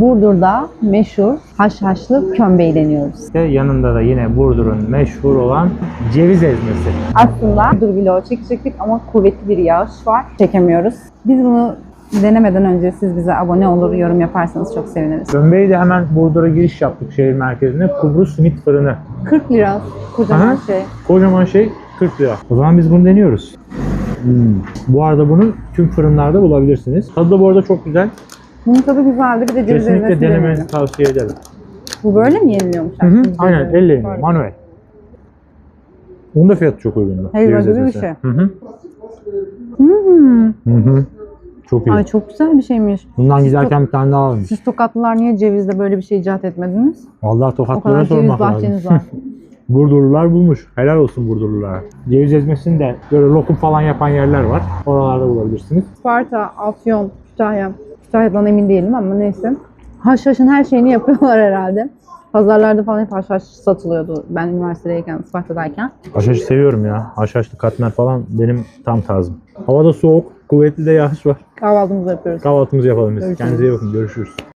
Burdur'da meşhur haşhaşlı kömbeyi deniyoruz. İşte yanında da yine Burdur'un meşhur olan ceviz ezmesi. Aslında Burdur vlogu çekecektik ama kuvvetli bir yağış var. Çekemiyoruz. Biz bunu denemeden önce siz bize abone olur, yorum yaparsanız çok seviniriz. Kömbeyi de hemen Burdur'a giriş yaptık şehir merkezine. Kubru Simit Fırını. 40 lira kocaman Aha. şey. Kocaman şey 40 lira. O zaman biz bunu deniyoruz. Hmm. Bu arada bunu tüm fırınlarda bulabilirsiniz. Tadı da bu arada çok güzel. Bunun tadı güzeldi. Bir de ceviz Kesinlikle ezmesi denemenizi deneyelim. tavsiye ederim. Bu böyle mi yeniliyormuş? Hı hı, aslında? aynen elle yeniyor. Böyle. Manuel. Bunun da fiyatı çok. Helva Ceviz gibi bir şey. Hı hı. Hmm. Hı hı. Çok iyi. Ay çok güzel bir şeymiş. Bundan giderken bir tane daha almış. Siz Tokatlılar niye cevizle böyle bir şey icat etmediniz? Vallahi O kadar tokatlara ceviz sormak lazım. bahçeniz var. Burdurlular bulmuş. Helal olsun Burdurlulara. Ceviz ezmesini de böyle lokum falan yapan yerler var. Oralarda bulabilirsiniz. Sparta, Afyon, Kütahya. Kütahya'dan emin değilim ama neyse. Haşhaşın her şeyini yapıyorlar herhalde. Pazarlarda falan hep haşhaş satılıyordu ben üniversitedeyken, Sparta'dayken. Haşhaşı seviyorum ya. Haşhaşlı katmer falan benim tam tarzım. Havada soğuk, kuvvetli de yağış var. Kahvaltımızı yapıyoruz. Kahvaltımızı yapalım biz. Görüşürüz. Kendinize iyi bakın. Görüşürüz.